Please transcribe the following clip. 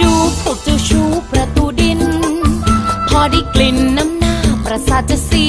ดูพวกเจ้าชู้ประตูดิน พอได้กลิ่นน้ำหน้าประสาทจะสี